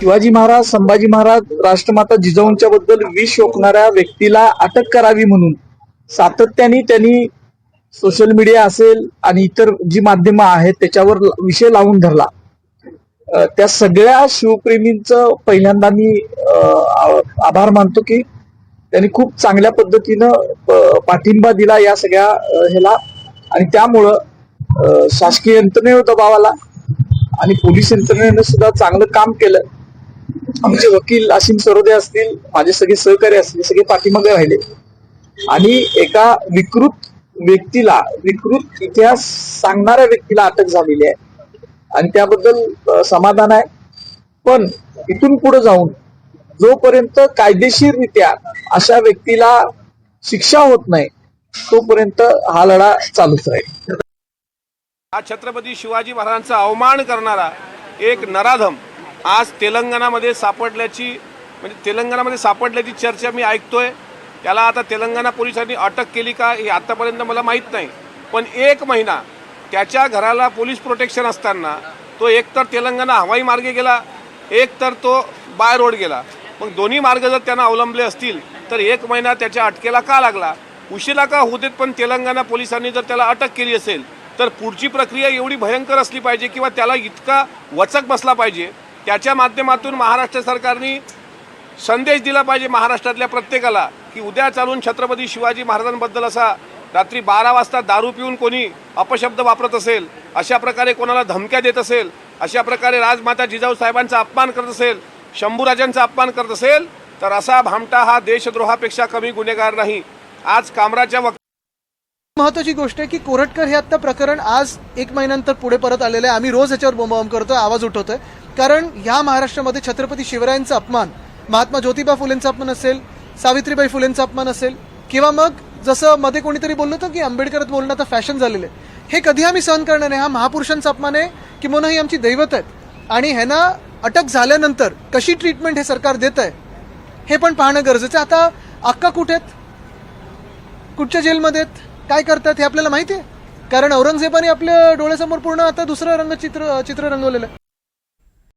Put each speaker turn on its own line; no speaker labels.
शिवाजी महाराज संभाजी महाराज राष्ट्रमाता जिजाऊंच्या बद्दल विष ओकणाऱ्या व्यक्तीला अटक करावी म्हणून सातत्याने त्यांनी सोशल मीडिया असेल आणि इतर जी माध्यमं आहेत त्याच्यावर विषय लावून धरला. त्या सगळ्या शिवप्रेमींचं पहिल्यांदा मी आभार मानतो की त्यांनी खूप चांगल्या पद्धतीनं प- पाठिंबा दिला या सगळ्या ह्याला. आणि त्यामुळं शासकीय यंत्रणेवर दबाव आला आणि पोलीस यंत्रणेनं सुद्धा चांगलं काम केलं. आमचे वकील असीम सरोदे असतील माझे सगळे सहकारी असतील सगळे पाठीमागे राहिले. आणि एका विकृत व्यक्तीला विकृत इतिहास सांगणाऱ्या व्यक्तीला अटक झालेली आहे. आणि त्याबद्दल समाधान आहे. पण इथून पुढे जाऊन जोपर्यंत कायदेशीररित्या अशा व्यक्तीला शिक्षा होत नाही तोपर्यंत हा लढा चालूच राहील.
हा छत्रपती शिवाजी महाराजांचा अवमान करणारा एक नराधम आज तेलंगणामध्ये सापडल्याची म्हणजे तेलंगणामध्ये सापडल्याची चर्चा मी ऐकतोय. त्याला आता तेलंगणा पोलिसांनी अटक केली का हे आतापर्यंत मला माहीत नाही. पण एक महिना त्याच्या घराला पोलीस प्रोटेक्शन असताना तो एकतर तेलंगणा हवाई मार्गे गेला एक तर तो बाय रोड गेला. मग दोन्ही मार्ग जर त्यांना अवलंबले असतील तर एक महिना त्याच्या अटकेला का लागला? उशिरा का होऊ देत पण तेलंगणा पोलिसांनी जर त्याला अटक केली असेल तर पुढची प्रक्रिया एवढी भयंकर असली पाहिजे किंवा त्याला इतका वचक बसला पाहिजे? त्याच्या माध्यमातून महाराष्ट्र सरकारने संदेश दिला पाहिजे महाराष्ट्रातल्या प्रत्येकाला की उद्या चालून छत्रपती शिवाजी महाराजांबद्दल असा रात्री बारा वाजता दारू पिऊन कोणी अपशब्द वापरत असेल अशा प्रकारे कोणाला धमक्या देत असेल अशा प्रकारे राजमाता जिजाऊ साहेबांचा अपमान करत असेल शंभूराजांचा अपमान करत असेल तर असा भामटा हा देशद्रोहापेक्षा कमी गुन्हेगार नाही. आज कामराच्या वक्त
महत्वाची गोष्ट आहे की कोरटकर हे आता प्रकरण आज एक महिन्यानंतर पुढे परत आलेलं आहे. आम्ही रोज याच्यावर बोंबाबोंब करतोय आवाज उठवतोय. कारण ह्या महाराष्ट्रामध्ये छत्रपती शिवरायांचा अपमान महात्मा ज्योतिबा फुलेंचा अपमान असेल सावित्रीबाई फुलेंचा अपमान असेल किंवा मग जसं मध्ये कोणीतरी बोललं होतं की आंबेडकर बोलणं आता फॅशन झालेलं आहे. हे कधी आम्ही सहन करणार नाही. हा महापुरुषांचा अपमान आहे किंवा ही आमची दैवत आहेत. आणि ह्यांना अटक झाल्यानंतर कशी ट्रीटमेंट हे सरकार देत आहे हे पण पाहणं गरजेचं आता अक्का कुठे आहेत? कुठच्या जेलमध्ये आहेत? काय करतात हे आपल्याला माहिती आहे? कारण औरंगजेबाने आपल्या डोळ्यासमोर पूर्ण आता दुसरं रंगचित्र चित्र रंगवलेलं आहे.